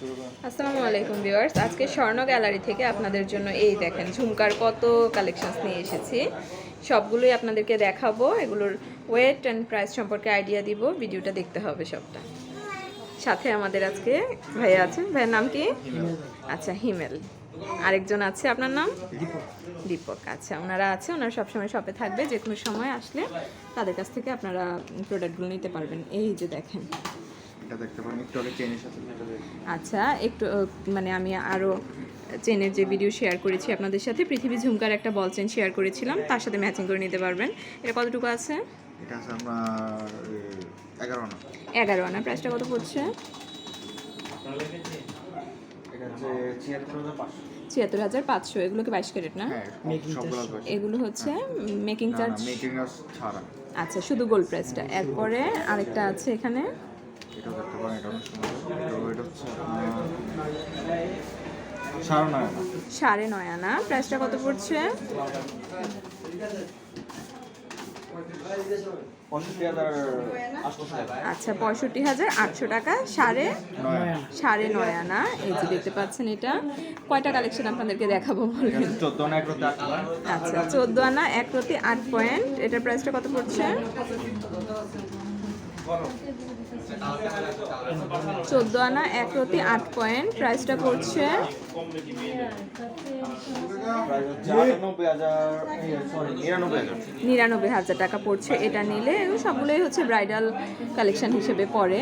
আসসালামু আলাইকুম ভিউয়ার্স। আজকে স্বর্ণ গ্যালারি থেকে আপনাদের জন্য এই দেখেন ঝুমকার কত কালেকশনস নিয়ে এসেছি। সবগুলোই আপনাদেরকে দেখাবো এগুলোর ওয়েট অ্যান্ড প্রাইস সম্পর্কে আইডিয়া দিব ভিডিওটা দেখতে হবে সবটা। সাথে আমাদের আজকে ভাইয়া আছেন ভাইয়ের নাম কি? আচ্ছা হিমেল। আরেকজন আছে আপনার নাম? দীপক। আচ্ছা ওনারা আছে ওনারা সবসময় শপে থাকবে যে কোনো সময় আসলে তাদের কাছ থেকে আপনারা প্রোডাক্টগুলো নিতে পারবেন। এই যে দেখেন এটা দেখতে পারেন একটু আগে চেনের সাথে আচ্ছা একটু মানে আমি আরও চেনের যে ভিডিও শেয়ার করেছি আপনাদের সাথে পৃথিবী ঝুমকার একটা বল চেন শেয়ার করেছিলাম তার সাথে ম্যাচিং করে নিতে পারবেন। এটা কতটুকু আছে? এটা আছে আপনার এগারো আনা। এগারো আনা প্রাইসটা কত পড়ছে? ছিয়াত্তর হাজার পাঁচশো। ছিয়াত্তর হাজার পাঁচশো এগুলো কি বাইশ ক্যারেট না? হ্যাঁ এগুলো হচ্ছে মেকিং চার্জ না মেকিং ছাড়া। আচ্ছা শুধু গোল্ড প্রাইসটা এরপরে আরেকটা আছে এখানে। এটাও দেখতে পারেন এটা অনেক সুন্দর। এটা এটা হচ্ছে সাড়ে নয় আনা। সাড়ে নয় আনা। প্রাইসটা কত পড়ছে? আচ্ছা পঁয়ষট্টি হাজার আটশো টাকা সাড়ে সাড়ে নয় আনা। এই যে দেখতে পাচ্ছেন এটা। কয়টা কালেকশন আপনাদেরকে দেখাবো বলবেন। আচ্ছা চোদ্দ আনা এক প্রতি আট পয়েন্ট এটার প্রাইসটা কত পড়ছে? চোদ্দ আনা, এক প্রতি আট পয়েন্ট। প্রাইসটা পড়ছে? নিরানব্বই হাজার টাকা পড়ছে এটা নিলে। সবগুলোই হচ্ছে ব্রাইডাল কালেকশন হিসেবে পড়ে।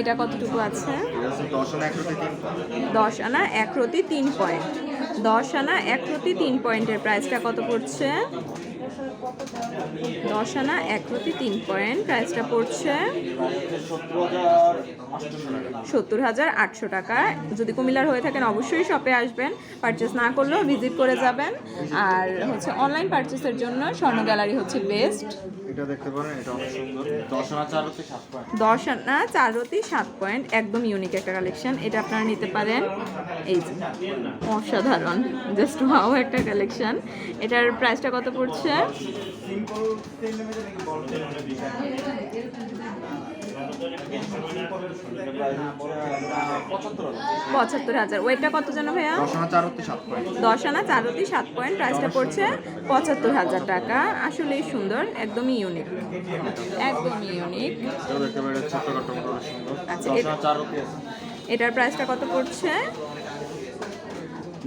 এটা কতটুকু আছে? দশ আনা, এক রোতে তিন পয়েন্ট। দশ আনা, এক প্রতি তিন পয়েন্টের প্রাইসটা কত পড়ছে? দশ আনা এক প্রতি তিন পয়েন্ট। প্রাইসটা পড়ছে সত্তর হাজার আটশো টাকা। যদি কুমিল্লার হয়ে থাকেন অবশ্যই শপে আসবেন। পারচেস না করলেও ভিজিট করে যাবেন। আর হচ্ছে অনলাইন পারচেসের জন্য স্বর্ণ গ্যালারি হচ্ছে বেস্ট এটা দেখতে পারেন এটা অনেক সুন্দর। দশ আনা চার হচ্ছে সাত পয়েন্ট। দশ আনা চার রতি সাত পয়েন্ট একদম ইউনিক একটা কালেকশন এটা আপনারা নিতে পারেন। এই যে অসাধারণ। জাস্ট হাও একটা কালেকশন এটার প্রাইসটা কত পড়ছে? পঁচাত্তর হাজার। ওয়েটটা কত যেন ভাইয়া? দশ আনা চার হচ্ছে সাত পয়েন্ট প্রাইসটা পড়ছে পঁচাত্তর হাজার টাকা। আসলেই সুন্দর একদমই ইউনিক একদমই ইউনিক আচ্ছা, এটার প্রাইসটা কত পড়ছে?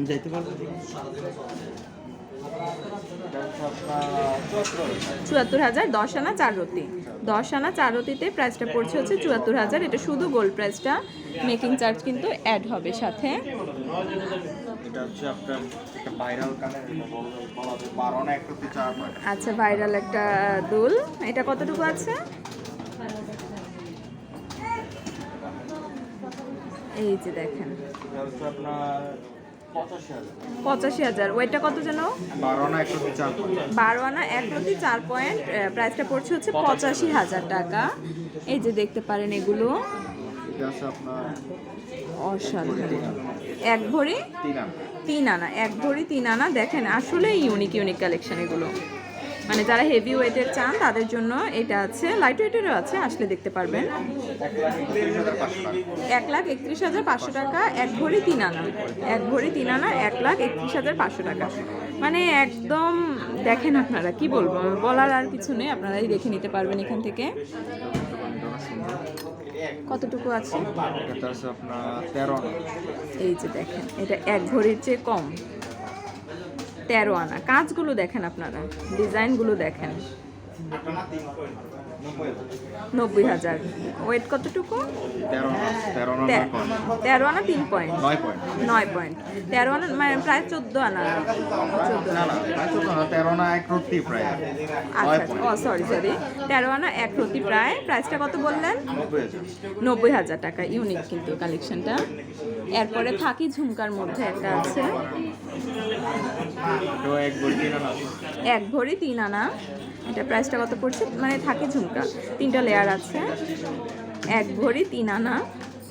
যাইতে আপনার চুয়াত্তর হাজার। দশ আনা চার রতি। দশ আনা চার রতিতে প্রাইসটা পড়ছে হচ্ছে চুয়াত্তর হাজার। এটা শুধু গোল্ড প্রাইসটা মেকিং চার্জ কিন্তু অ্যাড হবে সাথে। আচ্ছা ভাইরাল একটা দুল। এটা কতটুকু আছে? এই যে দেখেন। পঁচাশি হাজার। ওয়েটটা কত যেন বারো আনা এক প্রতি চার পয়েন্ট প্রাইসটা পড়ছে হচ্ছে পঁচাশি হাজার টাকা। এই যে দেখতে পারেন এগুলো। অসাধারণ। এক ভরি? তিন আনা। এক ভরি তিন আনা। দেখেন আসলে ইউনিক ইউনিক কালেকশন এগুলো। মানে যারা হেভি ওয়েটের চান তাদের জন্য এটা আছে। লাইট ওয়েটেরও আছে আসলে দেখতে পারবেন। এক লাখ একত্রিশ হাজার পাঁচশো টাকা এক ভরি তিন আনা। এক ভরি তিন আনা এক লাখ একত্রিশ হাজার পাঁচশো টাকা। মানে একদম দেখেন আপনারা কি বলব? বলার আর কিছু নেই আপনারাই দেখে নিতে পারবেন এখান থেকে। কতটুকু আছে? এই যে দেখেন এটা এক ভরির চেয়ে কম। তেরো আনা। কাজগুলো দেখেন আপনারা ডিজাইনগুলো দেখেন। নব্বই হাজার। ওয়েট কতটুকু? তেরো আনা আনা আনা তিন পয়েন্ট নয় পয়েন্ট তেরো আনা মানে প্রায় চোদ্দ আনা। চোদ্দ তেরো না এক রত্তি প্রায়। আচ্ছা ও সরি সরি তেরো আনা এক প্রতি প্রায়। প্রাইসটা কত বললেন? নব্বই হাজার। টাকা। ইউনিক কিন্তু কালেকশনটা এরপরে থাকি ঝুমকার মধ্যে একটা আছে। আনা। এক ভরি তিন আনা। এটা প্রাইসটা কত পড়ছে? মানে থাকে ঝুমকা তিনটা লেয়ার আছে। এক ভরি তিন আনা।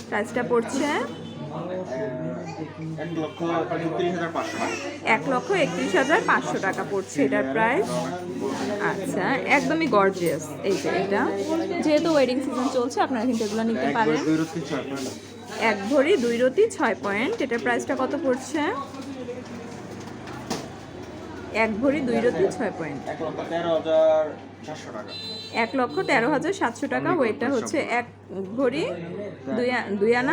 প্রাইসটা পড়ছে এক লক্ষ একত্রিশ হাজার পাঁচশো টাকা পড়ছে এটার প্রাইস আচ্ছা একদমই গর্জিয়াস এই যে এটা। যেহেতু ওয়েডিং সিজন চলছে আপনারা কিন্তু এগুলো নিতে পারেন। এক ভরি দুই রতি ছয় পয়েন্ট এটার প্রাইসটা কত পড়ছে? এক ভরি দুই রতি ছয় পয়েন্ট। এক লক্ষ তেরো হাজার সাতশো টাকা। ওয়েটটা হচ্ছে এক ভরি দুই আ- দুই আনা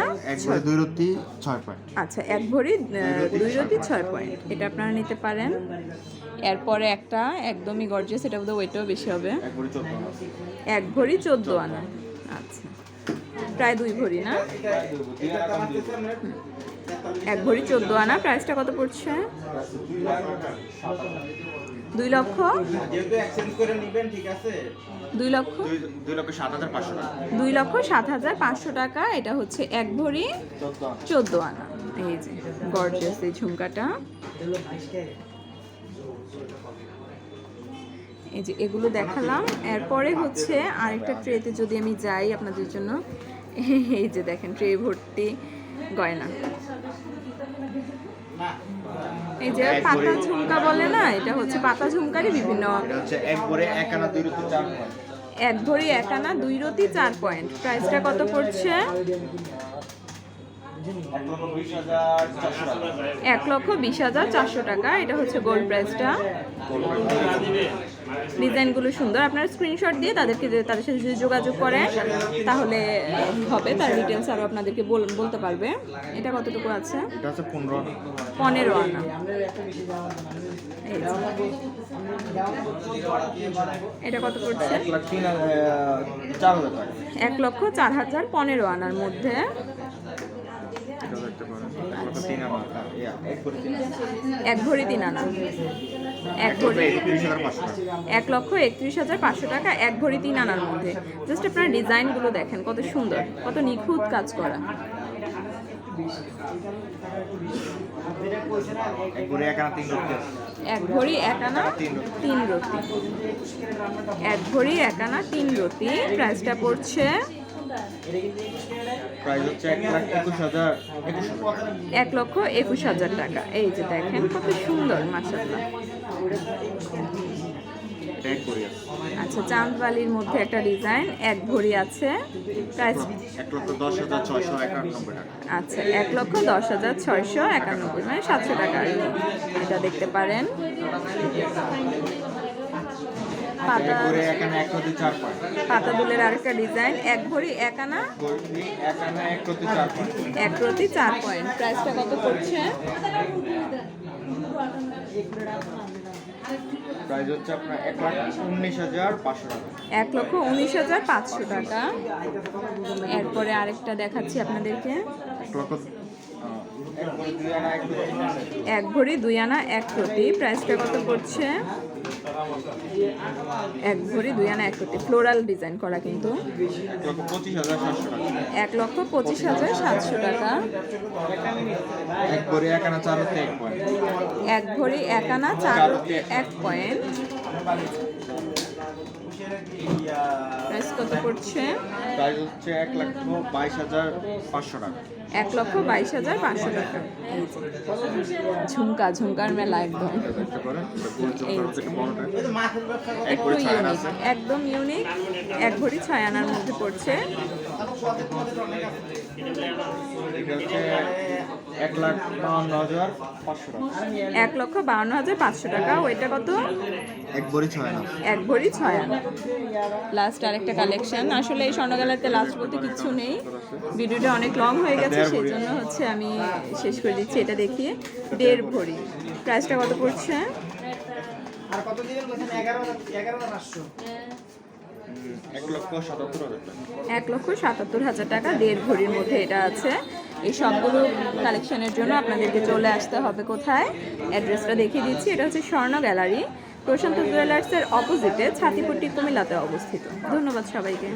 দুই রত্তি ছয় পয়েন্ট। আচ্ছা এক ভরি দুই রতি ছয় পয়েন্ট। এটা আপনারা নিতে পারেন। এরপরে একটা একদমই গর্জিয়াস এটা বোধহয় ওয়েটটাও বেশি হবে। এক ভরি চোদ্দ এক ভরি চোদ্দ আনা। আচ্ছা। প্রায় দুই ভরি না? এক ভরি চোদ্দ আনা। প্রাইসটা কত পড়ছে? দুই লক্ষ? দুই লক্ষ? দুই লক্ষ সাত হাজার পাঁচশো টাকা। এটা হচ্ছে এক ভরি চোদ্দ আনা। এই যে গর্জিয়াস এই ঝুমকাটা। এই যে এগুলো দেখালাম। এরপরে হচ্ছে আরেকটা ট্রেতে যদি আমি যাই আপনাদের জন্য এই যে দেখেন ট্রে ভর্তি গয়না। এই যে পাতা ঝুমকা বলে না এটা হচ্ছে পাতা ঝুমকারই বিভিন্ন। এক ভরে এক আনা দুই রত্তি চার পয়েন্ট। এক ভরি এক আনা দুই রতি চার পয়েন্ট। প্রাইসটা কত পড়ছে? এক লক্ষ বিশ হাজার চারশো টাকা। এটা হচ্ছে গোল্ড প্রাইসটা ডিজাইনগুলো সুন্দর। আপনারা স্ক্রিনশট দিয়ে তাদেরকে তাদের সাথে যদি যোগাযোগ করেন তাহলে হবে। তার ডিটেলস আরও আপনাদেরকে বল- বলতে পারবে। এটা কতটুকু আছে? পনেরো আনা। এটা কত পড়ছে? এক লক্ষ চার হাজার পনেরো আনার মধ্যে। এক ভরি তিন আনা। এক ভরি। এক লক্ষ একত্রিশ হাজার পাঁচশো টাকা এক ভরি তিন আনার মধ্যে। জাস্ট আপনার ডিজাইনগুলো দেখেন কত সুন্দর কত নিখুঁত কাজ করা। এক ভরি এক আনা তিন এক ভরি এক আনা তিন রতি এক ভরি এক আনা তিন রতি প্রাইসটা পড়ছে প্রাইস হচ্ছে এক লাখ একুশ হাজার একুশ হাজার। টাকা। এক লক্ষ একুশ হাজার টাকা। এই যে দেখেন কত সুন্দর মাসাল্লাহ আচ্ছা চাঁদবালির মধ্যে একটা ডিজাইন এক ভরি আছে। প্রাইস আচ্ছা এক লক্ষ দশ হাজার ছয়শো একানব্বই মানে সাতশো টাকা এটা দেখতে পারেন। পাতা পাতা দুলের আরেকটা ডিজাইন এক ভরি এক আনা এক প্রতি চার পয়েন্ট। প্রাইসটা কত পড়ছে? প্রাইস হচ্ছে আপনার এক লাখ উনিশ হাজার পাঁচশো টাকা। এক লক্ষ উনিশ হাজার পাঁচশো টাকা। এরপরে আরেকটা দেখাচ্ছি আপনাদেরকে। এক লক্ষ। এক ভরি দুই আনা এক প্রতি প্রাইসটা কত পড়ছে? এক ভরি দুই আনা এক কোটি। ফ্লোরাল ডিজাইন করা কিন্তু। এক লক্ষ পঁচিশ হাজার সাতশো টাকা। এক ভরি এক আনা চার এক পয়েন্ট। এক ভরি এক আনা চার এক পয়েন্ট। প্রাইস কত পড়ছে? প্রাইস হচ্ছে এক লক্ষ বাইশ হাজার পাঁচশো টাকা। এক লক্ষ বাইশ হাজার পাঁচশো টাকা। ঝুমকা ঝুমকার মেলা একদম। একটু ইউনিক একদম ইউনিক এক ভরি ছয় আনার মধ্যে পড়ছে। এক লাখ বাউন্ন হাজার পাঁচশো টাকা। এক লক্ষ বাউন্ন হাজার পাঁচশো টাকা। ওইটা কত? এক ভরি ছয় আনা। এক ভরি ছয় আনা। লাস্ট আরেকটা কালেকশন আসলে এই স্বর্ণগালাতে লাস্ট বলতে কিছু নেই। ভিডিওটা অনেক লং হয়ে গেছে সেই জন্য হচ্ছে আমি শেষ করে দিচ্ছি এটা দেখিয়ে। দেড় ভরি। প্রাইসটা কত পড়ছে? আর কত দিবেন বলছেন এগারো এগারো পাঁচশো। এক লক্ষ সাতাত্তর হাজার টাকা। দেড় ঘড়ির মধ্যে এটা আছে। এই সবগুলো কালেকশনের জন্য আপনাদেরকে চলে আসতে হবে কোথায়? অ্যাড্রেসটা দেখিয়ে দিচ্ছি, এটা হচ্ছে স্বর্ণ গ্যালারি। প্রশান্ত জুয়েলার্সের অপোজিটে ছাতিপট্টি কুমিল্লাতে অবস্থিত। ধন্যবাদ সবাইকে।